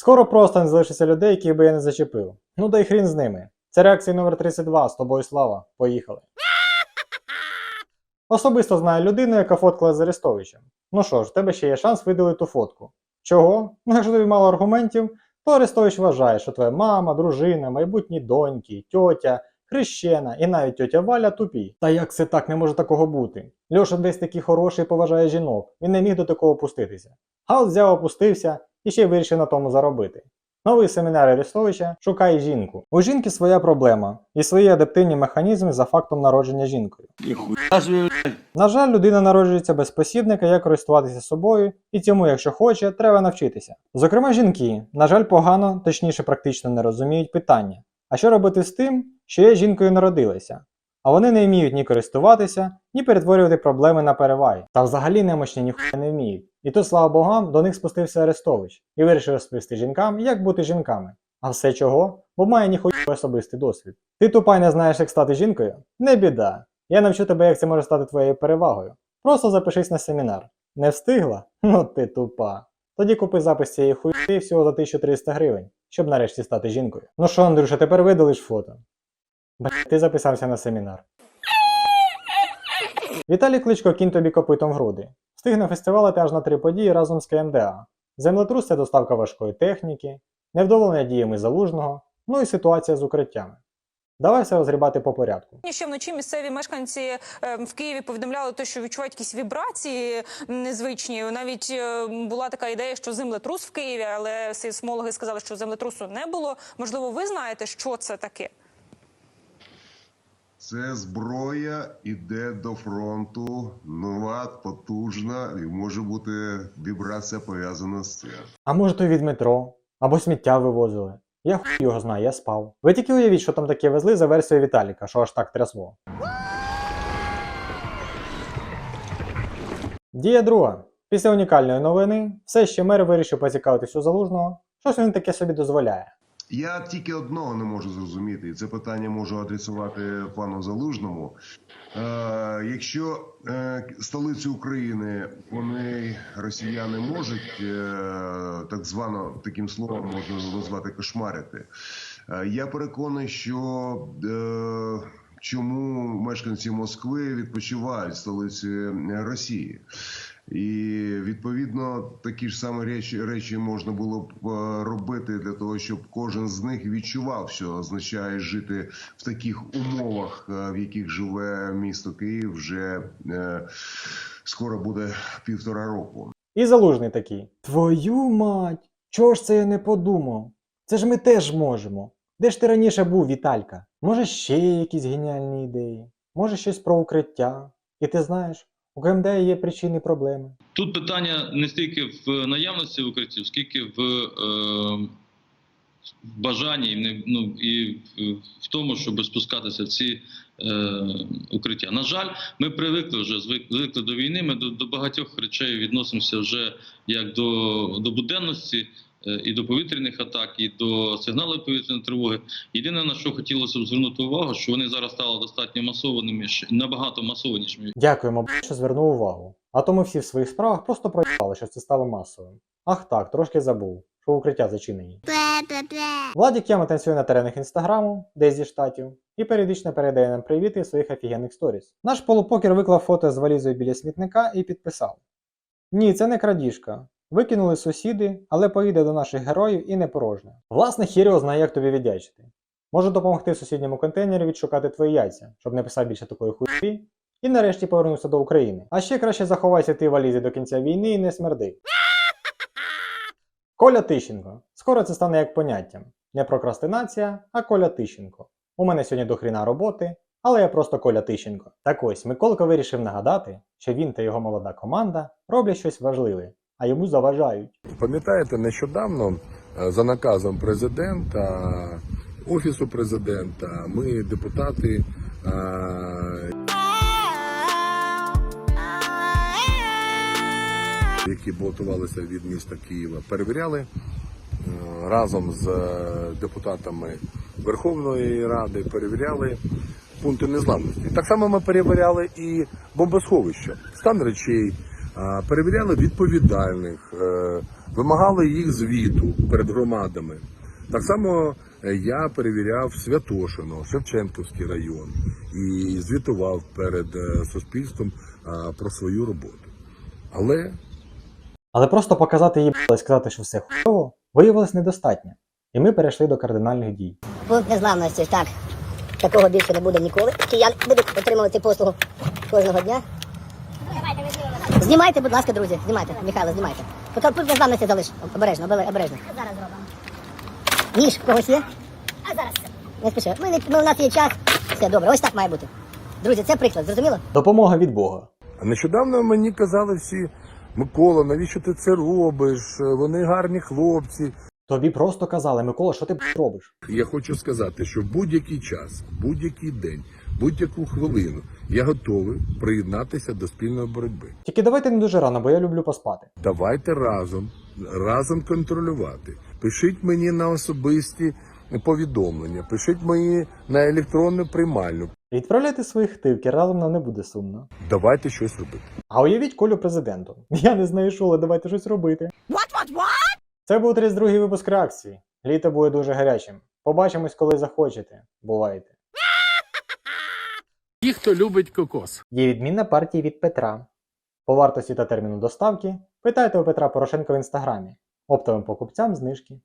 Скоро просто не залишиться людей, яких би я не зачепив. Ну да й хрін з ними. Це реакція номер 32, з тобою слава. Поїхали. Особисто знаю людину, яка фоткала з Арестовичем. Ну що ж, в тебе ще є шанс видалити ту фотку. Чого? Ну, якщо тобі мало аргументів, то Арестович вважає, що твоя мама, дружина, майбутні доньки, тьотя, хрещена і навіть тьотя Валя тупі. Та як це так не може такого бути? Льоша десь такий хороший поважає жінок, він не міг до такого опуститися. Гал взяв, опустився і ще й вирішив на тому заробити. Новий семінар Арестовича шукає жінку. У жінки своя проблема і свої адаптивні механізми за фактом народження жінкою. На жаль, людина народжується без посібника, як користуватися собою, і цьому, якщо хоче, треба навчитися. Зокрема, жінки, на жаль, погано, точніше, практично не розуміють питання. А що робити з тим, що є жінкою народилися? А вони не вміють ні користуватися, ні перетворювати проблеми на переваги. Та взагалі немощні ніхуя не вміють. І тут, слава богам, до них спустився Арестович і вирішив розповісти жінкам, як бути жінками. А все чого? Бо має ніхуя особистий досвід. Ти тупай не знаєш, як стати жінкою? Не біда. Я навчу тебе, як це може стати твоєю перевагою. Просто запишись на семінар. Не встигла? Ну ти тупа. Тоді купи запис цієї хуйти всього за 1300 гривень, щоб нарешті стати жінкою. Ну що, Андрюша, тепер видалиш фото. Ти записався на семінар. Віталій Кличко кінь тобі копитом в груди. Встигне фестивалити аж на три події разом з КМДА. Землетрус це доставка важкої техніки, невдоволення діями залужного, ну і ситуація з укриттями. Давай все розгрібати по порядку. Ще вночі місцеві мешканці е, в Києві повідомляли, те, що відчувають якісь вібрації незвичні. Навіть е, була така ідея, що землетрус в Києві, але сейсмологи сказали, що землетрусу не було. Можливо, ви знаєте, що це таке? Це зброя іде до фронту, нова, потужна, і може бути вібрація пов'язана з цим. А може то від метро, або сміття вивозили. Я хуй його знаю, я спав. Ви тільки уявіть, що там таке везли за версією Віталіка, що аж так трясло. Дія друга. Після унікальної новини, все ще мер вирішив поцікавитись у залужного, щось він таке собі дозволяє. Я тільки одного не можу зрозуміти, і це питання можу адресувати пану Залужному. Е, якщо е, столицю України вони росіяни можуть е, так звано таким словом можна назвати кошмарити, е, я переконаний, що е, чому мешканці Москви відпочивають в столиці Росії. І відповідно такі ж самі речі, речі можна було б е, робити для того, щоб кожен з них відчував, що означає жити в таких умовах, е, в яких живе місто Київ, вже е, скоро буде півтора року. І залужний такий. Твою мать! Чого ж це я не подумав? Це ж ми теж можемо. Де ж ти раніше був, Віталька? Може, ще якісь геніальні ідеї? Може, щось про укриття? І ти знаєш, у КМД є причини проблеми. Тут питання не стільки в наявності укриттів, скільки в е, в бажанні ну, і в тому, щоб спускатися в ці е, укриття. На жаль, ми привикли вже звикли до війни. Ми до, до багатьох речей відносимося вже як до, до буденності. Е, І до повітряних атак, і до сигналів повітряної тривоги. Єдине на що хотілося б звернути увагу, що вони зараз стали достатньо масованими, набагато масованішими, Дякуємо, що звернув увагу. А то ми всі в своїх справах просто проїбали, що це стало масовим. Ах так, трошки забув, що укриття зачинені. Владік Яма танцює на теренах інстаграму, десь зі штатів, і періодично передає нам привіти своїх офігенних сторіс. Наш полупокер виклав фото з валізою біля смітника і підписав: Ні, це не крадіжка. Викинули сусіди, але поїде до наших героїв і не порожня. Власне, Хіріо знає, як тобі віддячити. Може допомогти сусідньому контейнері відшукати твої яйця, щоб не писав більше такої хуйні, і нарешті повернувся до України. А ще краще заховайся в тій валізі до кінця війни і не смерди. Коля Тищенко. Скоро це стане як поняттям. Не прокрастинація, а Коля Тищенко. У мене сьогодні до хріна роботи, але я просто Коля Тищенко. Так ось, Миколка вирішив нагадати, що він та його молода команда роблять щось важливе, а йому заважають. Пам'ятаєте, нещодавно е, за наказом президента, офісу президента, ми, депутати, е, які балотувалися від міста Києва, перевіряли е, разом з депутатами Верховної Ради, перевіряли пункти незламності. Так само ми перевіряли і бомбосховища, стан речей, перевіряли відповідальних е, вимагали їх звіту перед громадами. Так само е, я перевіряв Святошино, Шевченківський район і звітував перед е, суспільством про свою роботу. Але Але просто показати їй і сказати, що все хуйово, виявилось недостатньо. І ми перейшли до кардинальних дій. Пункт незламності. Так, такого більше не буде ніколи. Киян будуть отримувати послугу кожного дня. Знімайте, будь ласка, друзі, знімайте. Михайло, знімайте. Незламності залиш. Обережно, обе- обережно. Зараз зробимо. Ніж в когось є? А зараз. Не спіши. Ми, ми, у нас є час. Все добре, ось так має бути. Друзі, це приклад, зрозуміло? Допомога від Бога. нещодавно мені казали всі, Микола, навіщо ти це робиш? Вони гарні хлопці. Тобі просто казали, Микола, що ти робиш? Я хочу сказати, що в будь-який час, будь-який день, будь-яку хвилину я готовий приєднатися до спільної боротьби. Тільки давайте не дуже рано, бо я люблю поспати. Давайте разом, разом контролювати. Пишіть мені на особисті повідомлення, пишіть мені на електронну приймальну. Відправляйте своїх хтивки, разом нам не буде сумно. Давайте щось робити. А уявіть Колю президентом. Я не знаю, що, але давайте щось робити. What, what, what? Це був 32-й випуск реакції. Літо буде дуже гарячим. Побачимось, коли захочете. Бувайте. Хто любить кокос. Є відмінна партія від Петра. По вартості та терміну доставки питайте у Петра Порошенка в інстаграмі. Оптовим покупцям знижки.